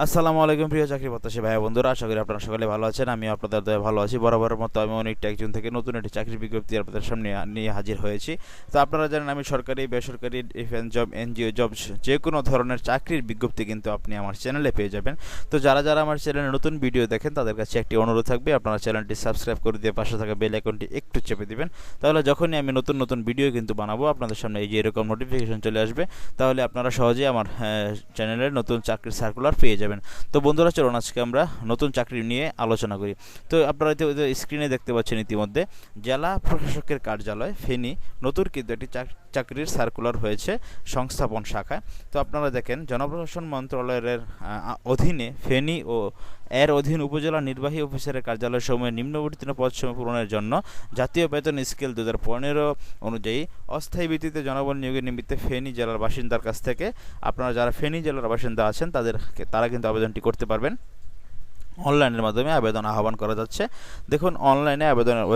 আসসালামু আলাইকুম প্রিয় চাকরি প্রত্যাশী ভাই বন্ধুরা, আশা করি আপনারা সকলে ভালো আছেন। আমি আপনাদের দয়া ভালো আছি। বরাবরের মতো আমি অনেকটা একজন থেকে নতুন একটি চাকরির বিজ্ঞপ্তি আপনাদের সামনে নিয়ে হাজির হয়েছি। তো আপনারা জানেন আমি সরকারি, বেসরকারি, ডিফেন্স জব, এনজিও জব যে কোনো ধরনের চাকরির বিজ্ঞপ্তি কিন্তু আপনি আমার চ্যানেলে পেয়ে যাবেন। তো যারা যারা আমার চ্যানেলে নতুন ভিডিও দেখেন, তাদের কাছে একটি অনুরোধ থাকবে, আপনারা চ্যানেলটি সাবস্ক্রাইব করে দিয়ে পাশে থাকা বেল আইকনটি একটু চেপে দিবেন। তাহলে যখনই আমি নতুন নতুন ভিডিও কিন্তু বানাবো, আপনাদের সামনে এই যে এরকম নোটিফিকেশন চলে আসবে, তাহলে আপনারা সহজেই আমার চ্যানেলের নতুন চাকরির সার্কুলার পেয়ে যাবেন। তো বন্ধুরা, চলুন আজকে আমরা নতুন চাকরি নিয়ে আলোচনা করি। তো আপনারা স্ক্রিনে দেখতে পাচ্ছেন ইতিমধ্যে, জেলা প্রশাসকের কার্যালয়, ফেনি, নতুন কিন্তু একটি চাকরির সার্কুলার হয়েছে সংস্থাপন শাখায়। তো আপনারা দেখেন, জনপ্রশাসন মন্ত্রণালয়ের অধীনে ফেনী ও এর অধীন উপজেলা নির্বাহী অফিসারের কার্যালয় সময়ে নিম্নবর্তীন পদসমূহ পূরণের জন্য জাতীয় বেতন স্কেল দু হাজার পনেরো অনুযায়ী অস্থায়ী ভিত্তিতে জনবল নিয়োগের নিমিত্তে ফেনী জেলার বাসিন্দার কাছ থেকে আপনারা যারা ফেনী জেলার বাসিন্দা আছেন তাদের তারা কিন্তু আবেদনটি করতে পারবেন। অনলাইনের মাধ্যমে আবেদন আহ্বান করা যাচ্ছে। দেখুন, অনলাইনে আবেদনের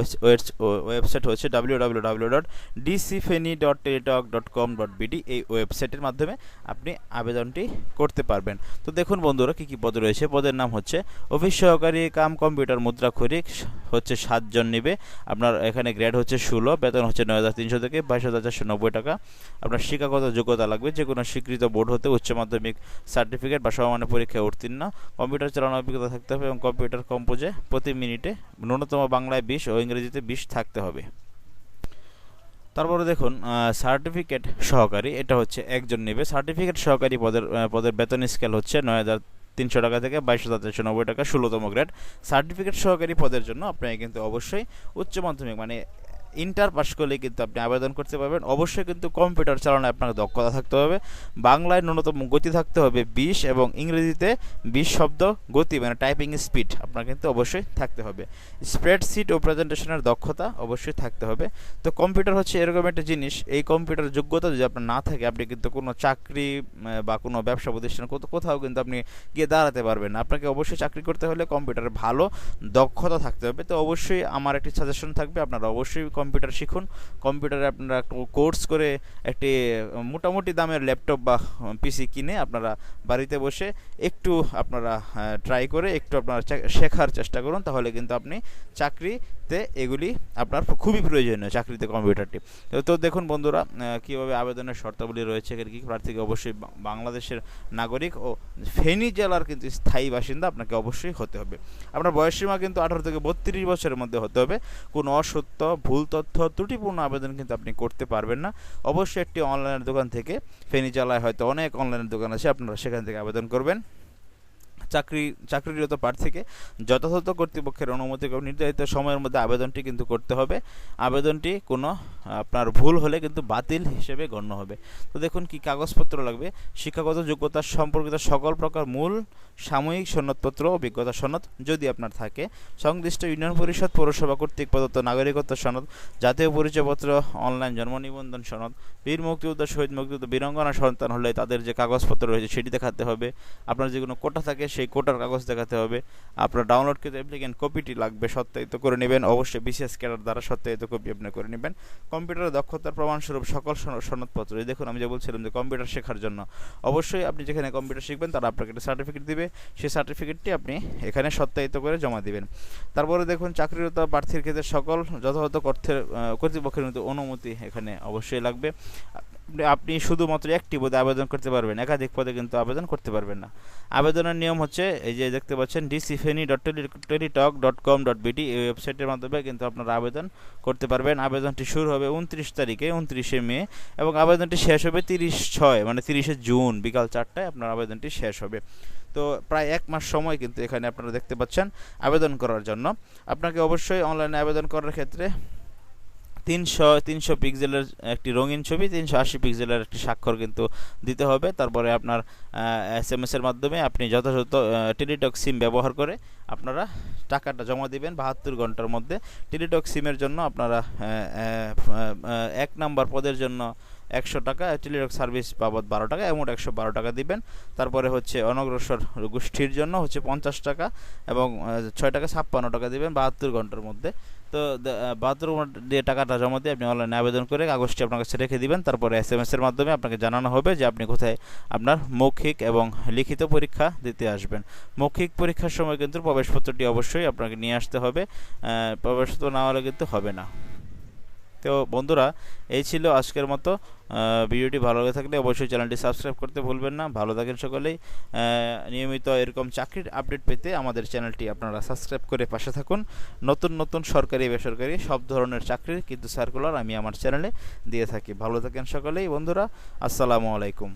ওয়েবসাইট হচ্ছে W W W dot ডিসিফেনি dot Teletalk dot com dot BD এই ওয়েবসাইটের মাধ্যমে আপনি আবেদনটি করতে পারবেন। তো দেখুন বন্ধুরা, কী কী পদ রয়েছে? পদের নাম হচ্ছে অফিস সহকারী, কাম কম্পিউটার, মুদ্রা, খরিক, হচ্ছে সাতজন নেবে। আপনার এখানে গ্রেড হচ্ছে ষোলো, বেতন হচ্ছে নয় হাজার তিনশো থেকে বাইশ হাজার চারশো নব্বই টাকা। আপনার শিক্ষাগত যোগ্যতা লাগবে যে কোনো স্বীকৃত বোর্ড হতে উচ্চ মাধ্যমিক সার্টিফিকেট বা সমমানের পরীক্ষায় উত্তীর্ণ। কম্পিউটার চালানোর অভিজ্ঞতা থাকতে হবে এবং কম্পিউটার কম্পোজে প্রতি মিনিটে ন্যূনতম বাংলায় বিশ ও ইংরেজিতে বিশ থাকতে হবে। তারপরে দেখুন সার্টিফিকেট সহকারী, এটা হচ্ছে একজন নেবে। সার্টিফিকেট সহকারী পদের পদের বেতন স্কেল হচ্ছে নয় হাজার তিনশো টাকা থেকে বাইশ হাজার তিনশো নব্বই টাকা, ষোলোতম গ্রেড সার্টিফিকেট সহকারী পদের জন্য আপনাকে কিন্তু অবশ্যই উচ্চ মাধ্যমিক মানে ইন্টার পাস করলে কিন্তু আপনি আবেদন করতে পারবেন। অবশ্যই কিন্তু কম্পিউটার চালানোয় আপনাকে দক্ষতা থাকতে হবে। বাংলায় ন্যূনতম গতি থাকতে হবে বিশ এবং ইংরেজিতে বিশ শব্দ গতি মানে টাইপিং স্পিড আপনার কিন্তু অবশ্যই থাকতে হবে। স্প্রেডশিট ও প্রেজেন্টেশনের দক্ষতা অবশ্যই থাকতে হবে। তো কম্পিউটার হচ্ছে এরকম একটা জিনিস, এই কম্পিউটার যোগ্যতা যদি আপনার না থাকে, আপনি কিন্তু কোনো চাকরি বা কোনো ব্যবসা প্রতিষ্ঠান কোথাও কিন্তু আপনি গিয়ে দাঁড়াতে পারবেন আপনাকে অবশ্যই চাকরি করতে হলে কম্পিউটারে ভালো দক্ষতা থাকতে হবে। তো অবশ্যই আমার একটি সাজেশন থাকবে, আপনারা অবশ্যই কম্পিউটার শিখুন। কম্পিউটারে আপনারা কোর্স করে একটি মোটামুটি দামের ল্যাপটপ বা পিসি কিনে আপনারা বাড়িতে বসে একটু আপনারা ট্রাই করে একটু আপনারা শেখার চেষ্টা করুন। তাহলে কিন্তু আপনি চাকরিতে এগুলি আপনার খুবই প্রয়োজনীয় চাকরিতে কম্পিউটারটি। তো দেখুন বন্ধুরা কীভাবে আবেদনের শর্তাবলী রয়েছে, এখানে কি প্রার্থীকে অবশ্যই বাংলাদেশের নাগরিক ও ফেনী জেলার কিন্তু স্থায়ী বাসিন্দা আপনাকে অবশ্যই হতে হবে। আপনার বয়সসীমা কিন্তু আঠারো থেকে বত্রিশ বছরের মধ্যে হতে হবে। কোনো অসত্য, ভুল তথ্য, ত্রুটিপূর্ণ আবেদন কিন্তু আপনি করতে পারবেন না। অবশ্যই একটি অনলাইনের দোকান থেকে ফেনী জেলায় হয়তো অনেক অনলাইনের দোকান আছে, আপনারা সেখান থেকে আবেদন করবেন। চাকরি, চাকরিরত প্রার্থীকে যথাযথ কর্তৃপক্ষের অনুমতি নির্ধারিত সময়ের মধ্যে আবেদনটি কিন্তু করতে হবে। আবেদনটি কোনো, আপনার ভুল হলে কিন্তু বাতিল হিসেবে গণ্য হবে। তো দেখুন কি কাগজপত্র লাগবে। শিক্ষাগত যোগ্যতা সম্পর্কিত সকল প্রকার মূল সাময়িক সনদপত্র অভিজ্ঞতা সনদ যদি আপনার থাকে, সংশ্লিষ্ট ইউনিয়ন পরিষদ, পৌরসভা, কর্তৃক প্রদত্ত নাগরিকত্ব সনদ, জাতীয় পরিচয়পত্র, অনলাইন জন্ম নিবন্ধন সনদ, বীর মুক্তিযোদ্ধা শহীদ মুক্তিযোদ্ধা, বীরঙ্গনা সন্তান হলে তাদের যে কাগজপত্র রয়েছে সেটি দেখাতে হবে। আপনার যে কোনো কোটা থাকে সেই কোটার কাগজ দেখাতে হবে। আপনার ডাউনলোড ডাউনলোডকৃত অ্যাপ্লিকেন্ট কপিটি লাগবে, সত্যায়িত করে নেবেন। অবশ্যই বিশেষ ক্যাডার দ্বারা সত্যায়িত কপি আপনি করে নেবেন। কম্পিউটারের দক্ষতার প্রমাণস্বরূপ সকল সনদপত্র দেখুন, আমি যে বলছিলাম যে কম্পিউটার শেখার জন্য। অবশ্যই আপনি যেখানে কম্পিউটার শিখবেন, তারা আপনাকে একটা সার্টিফিকেট দিবে। সেই সার্টিফিকেটটি আপনি এখানে সত্যায়িত করে জমা দিবেন। তারপরে দেখুন, চাকরিরত প্রার্থীর ক্ষেত্রে সকল যথাযথ কর্তৃপক্ষের অনুমতি এখানে অবশ্যই লাগবে। আপনি শুধুমাত্র একটি পদে আবেদন করতে পারবেন, একাধিক পদে কিন্তু আবেদন করতে পারবেন না। আবেদনের নিয়ম হচ্ছে, এই যে দেখতে পাচ্ছেন ডিসিফেনি dot tele Teletalk dot com dot BD এই ওয়েবসাইটের মাধ্যমে কিন্তু আপনারা আবেদন করতে পারবেন। আবেদনটি শুরু হবে উনত্রিশ তারিখে, উনত্রিশে মে, এবং আবেদনটি শেষ হবে তিরিশ ছয় মানে তিরিশে জুন, বিকাল চারটায় আপনার আবেদনটি শেষ হবে। তো প্রায় এক মাস সময় কিন্তু এখানে আপনারা দেখতে পাচ্ছেন আবেদন করার জন্য। আপনাকে অবশ্যই অনলাইনে আবেদন করার ক্ষেত্রে তিনশো তিনশো পিক্সেলের একটি রঙিন ছবি, তিনশো আশি পিক্সেলের একটি স্বাক্ষর কিন্তু দিতে হবে। তারপরে আপনার এস এম এসের মাধ্যমে আপনি যথাযথ টেলিটক সিম ব্যবহার করে আপনারা টাকাটা জমা দিবেন বাহাত্তর ঘণ্টার মধ্যে। টেলিটক সিমের জন্য আপনারা এক নাম্বার পদের জন্য একশো টাকা। টেলিটক সার্ভিস বাবদ বারো টাকা অ্যামাউন্ট একশো বারো টাকা দিবেন। তারপরে হচ্ছে অনগ্রসর গোষ্ঠীর জন্য হচ্ছে পঞ্চাশ টাকা এবং ছয় টাকা ছাপ্পান্ন টাকা দিবেন বাহাত্তর ঘণ্টার মধ্যে। তো বাহাত্তর ঘণ্টা দিয়ে টাকাটা জমা দিয়ে আপনি অনলাইনে আবেদন করে কাগজটি আপনার কাছে রেখে দিবেন। তারপরে এস এম এস এর মাধ্যমে আপনাকে জানানো হবে যে আপনি কোথায় আপনার মৌখিক এবং লিখিত পরীক্ষা দিতে আসবেন। মৌখিক পরীক্ষার সময় কিন্তু প্রবেশপত্রটি অবশ্যই আপনাকে নিয়ে আসতে হবে। প্রবেশপত্র না হলে কিন্তু হবে না। তো বন্ধুরা, এই ছিল আজকের মতো। ভিডিওটি ভালো লাগে থাকলে অবশ্যই চ্যানেলটি সাবস্ক্রাইব করতে ভুলবেন না। ভালো থাকেন সকলেই। নিয়মিত এরকম চাকরির আপডেট পেতে আমাদের চ্যানেলটি আপনারা সাবস্ক্রাইব করে পাশে থাকুন। নতুন নতুন সরকারি, বেসরকারি সব ধরনের চাকরির কিন্তু সার্কুলার আমি আমার চ্যানেলে দিয়ে থাকি। ভালো থাকেন সকলেই। বন্ধুরা, আসসালামু আলাইকুম।